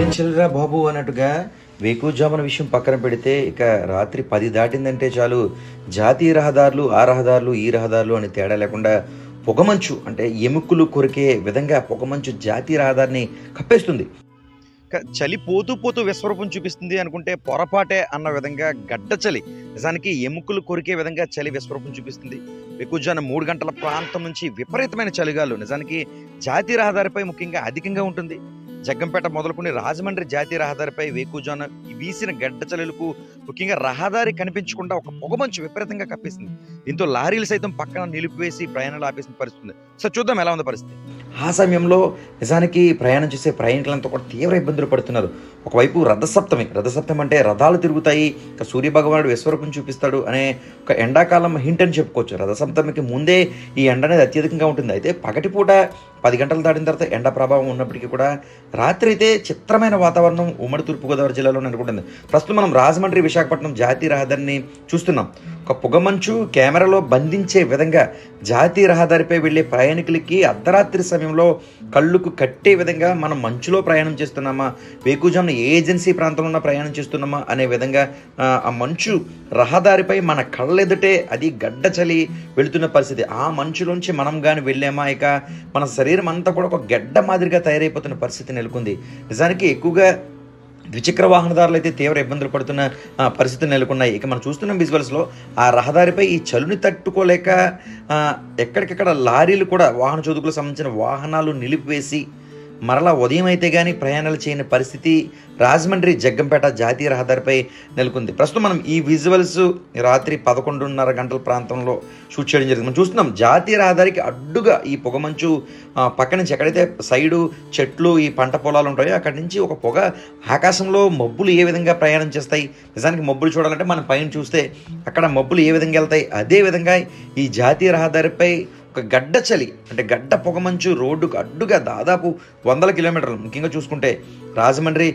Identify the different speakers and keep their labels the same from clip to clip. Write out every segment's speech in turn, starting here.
Speaker 1: ఏం చిల్లరా బాబు అన్నట్టుగా వేకుజామున విషయం పక్కన పెడితే ఇక రాత్రి పది దాటిందంటే చాలు. జాతీయ రహదారులు ఆ రహదారులు ఈ రహదారులు అని తేడా లేకుండా పొగమంచు అంటే ఎముకలు కొరికే విధంగా పొగమంచు జాతీయ రహదారిని కప్పేస్తుంది.
Speaker 2: చలి పోతూ పోతూ విశ్వరూపం చూపిస్తుంది అనుకుంటే పొరపాటే అన్న విధంగా గడ్డ చలి. నిజానికి ఎముకలు కొరికే విధంగా చలి విశ్వరూపం చూపిస్తుంది. ఎక్కువజాన మూడు గంటల ప్రాంతం నుంచి విపరీతమైన చలిగాలు. నిజానికి జాతీయ రహదారిపై ముఖ్యంగా అధికంగా ఉంటుంది. జగ్గంపేట మొదలుకొని రాజమండ్రి జాతీయ రహదారిపై వేకుజాన వీసిన గడ్డ చలులకు ముఖ్యంగా రహదారి కనిపించకుండా ఒక పొగమంచు విపరీతంగా కప్పేసింది. దీంతో లారీలు సైతం పక్కన నిలిపివేసి ప్రయాణాలు ఆపేసిన పరిస్థితి సో చూద్దాం ఎలా ఉంది పరిస్థితి.
Speaker 1: ఆ సమయంలో నిజానికి ప్రయాణం చేసే ప్రయాణికులంతా కూడా తీవ్ర ఇబ్బందులు పడుతున్నారు. ఒకవైపు రథసప్తమి రథసప్తమి అంటే రథాలు తిరుగుతాయి ఇక సూర్యభగవానుడు విశ్వరూపం చూపిస్తాడు అనే ఒక ఎండాకాలం హింట్ అని చెప్పుకోవచ్చు. రథసప్తమికి ముందే ఈ ఎండ అనేది అత్యధికంగా ఉంటుంది. అయితే పగటిపూట పది గంటలు దాటిన తర్వాత ఎండ ప్రభావం ఉన్నప్పటికీ కూడా రాత్రి అయితే చిత్రమైన వాతావరణం ఉమ్మడి తూర్పుగోదావరి జిల్లాలో నెలకొంటుంది. ప్రస్తుతం మనం రాజమండ్రి విశాఖపట్నం జాతీయ రహదారిని చూస్తున్నాం. ఒక పొగమంచు కెమెరాలో బంధించే విధంగా జాతీయ రహదారిపై వెళ్ళే ప్రయాణికులకి అర్ధరాత్రి సమయంలో కళ్ళుకు కట్టే విధంగా మనం మంచులో ప్రయాణం చేస్తున్నామా? వేకుజామున ఏ ఏజెన్సీ ప్రాంతంలో ఉన్న ప్రయాణం చేస్తున్నామా? అనే విధంగా ఆ, ఆ మంచు రహదారిపై మన కళ్ళెదుటే అది గడ్డ చలి వెళుతున్న పరిస్థితి. ఆ మంచులోంచి మనం కానీ వెళ్ళామా ఇక? మన శరీరం అంతా కూడా ఒక గడ్డ మాదిరిగా తయారైపోతున్న పరిస్థితి నెలకొంది. నిజానికి ఎక్కువగా ద్విచక్ర వాహనదారులు అయితే తీవ్ర ఇబ్బందులు పడుతున్న పరిస్థితులు నెలకొన్నాయి. ఇక మనం చూస్తున్న విజువల్స్లో ఆ రహదారిపై ఈ చలుని తట్టుకోలేక ఎక్కడికక్కడ లారీలు కూడా వాహన చోదుకులకు సంబంధించిన వాహనాలు నిలిపివేసి మరలా ఉదయం అయితే కానీ ప్రయాణాలు చేయని పరిస్థితి రాజమండ్రి జగ్గంపేట జాతీయ రహదారిపై నెలకొంది. ప్రస్తుతం మనం ఈ విజువల్స్ రాత్రి పదకొండున్నర గంటల ప్రాంతంలో షూట్ చేయడం జరిగింది. మనం చూస్తున్నాం జాతీయ రహదారికి అడ్డుగా ఈ పొగమంచు పక్క నుంచి ఎక్కడైతే సైడు చెట్లు ఈ పంట పొలాలు ఉంటాయో అక్కడి నుంచి ఒక పొగ ఆకాశంలో మబ్బులు ఏ విధంగా ప్రయాణం చేస్తాయి? నిజానికి మబ్బులు చూడాలంటే మనం పైన చూస్తే అక్కడ మబ్బులు ఏ విధంగా వెళ్తాయి? అదే విధంగా ఈ జాతీయ రహదారిపై ఒక గడ్డ చలి అంటే గడ్డ పొగమంచు రోడ్డుకు అడ్డుగా దాదాపు వందల కిలోమీటర్లు. ముఖ్యంగా చూసుకుంటే రాజమండ్రి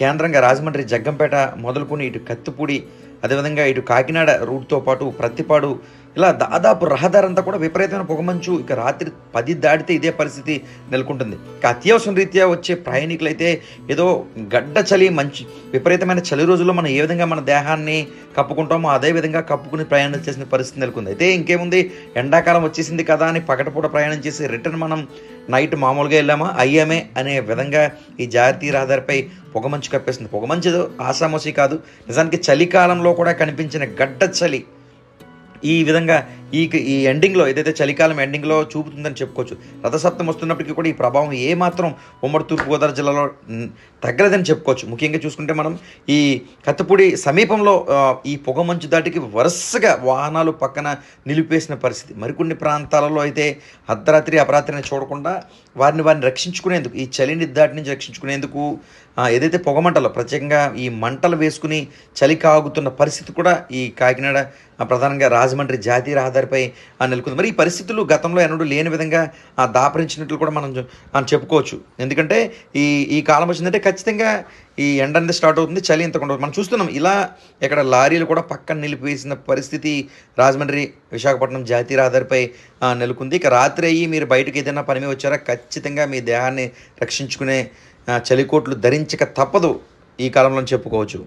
Speaker 1: కేంద్రంగా రాజమండ్రి జగ్గంపేట మొదలుకొని ఇటు కత్తిపూడి అదేవిధంగా ఇటు కాకినాడ రూట్తో పాటు ప్రత్తిపాడు ఇలా దాదాపు రహదారంతా కూడా విపరీతమైన పొగమంచు ఇక రాత్రి పది దాటితే ఇదే పరిస్థితి నెలకొంటుంది. ఇక అత్యవసరం రీత్యా వచ్చే ప్రయాణికులైతే ఏదో గడ్డ చలి మంచి విపరీతమైన చలి రోజుల్లో మనం ఏ విధంగా మన దేహాన్ని కప్పుకుంటామో అదే విధంగా కప్పుకుని ప్రయాణం చేసిన పరిస్థితి నెలకొంది. అయితే ఇంకేముంది? ఎండాకాలం వచ్చేసింది కదా అని పగటపూట ప్రయాణం చేసి రిటర్న్ మనం నైట్ మామూలుగా వెళ్ళామా? అయ్యామే అనే విధంగా ఈ జాతీయ రహదారిపై పొగమంచు కప్పేసింది. పొగమంచు ఏదో ఆసామోసి కాదు. నిజానికి చలికాలంలో కూడా కనిపించిన గడ్డ చలి ఈ విధంగా ఈ ఈ ఎండింగ్లో ఏదైతే చలికాలం ఎండింగ్లో చూపుతుందని చెప్పుకోవచ్చు రథసప్తం వస్తున్నప్పటికీ కూడా ఈ ప్రభావం ఏమాత్రం ఉమ్మడి తూర్పుగోదావరి జిల్లాలో తగ్గలేదని చెప్పుకోవచ్చు. ముఖ్యంగా చూసుకుంటే మనం ఈ కత్తిపూడి సమీపంలో ఈ పొగ మంచు దాటికి వరుసగా వాహనాలు పక్కన నిలిపేసిన పరిస్థితి. మరికొన్ని ప్రాంతాలలో అయితే అర్ధరాత్రి అపరాత్రిని చూడకుండా వారిని వారిని రక్షించుకునేందుకు ఈ చలిని దాటి నుంచి రక్షించుకునేందుకు ఏదైతే పొగమంటలో ప్రత్యేకంగా ఈ మంటలు వేసుకుని చలి కాగుతున్న పరిస్థితి కూడా ఈ కాకినాడ ప్రధానంగా రాజమండ్రి జాతీయ రహదారి గారిపై నెలకొంది. మరి ఈ పరిస్థితులు గతంలో ఎన్నడూ లేని విధంగా ఆ, దాపరించినట్లు కూడా మనం మనం చెప్పుకోవచ్చు. ఎందుకంటే ఈ ఈ కాలం వచ్చిందంటే ఖచ్చితంగా ఈ ఎండ అనేది స్టార్ట్ అవుతుంది చలి ఇంతకుండా మనం చూస్తున్నాం. ఇలా ఇక్కడ లారీలు కూడా పక్కన నిలిపివేసిన పరిస్థితి రాజమండ్రి విశాఖపట్నం జాతీయ రహదారిపై ఆ, నెలకొంది. ఇక రాత్రి అయ్యి మీరు బయటకు ఏదైనా పని మీద వచ్చారా? ఖచ్చితంగా మీ దేహాన్ని రక్షించుకునే చలికోట్లు ధరించక తప్పదు ఈ కాలంలో చెప్పుకోవచ్చు.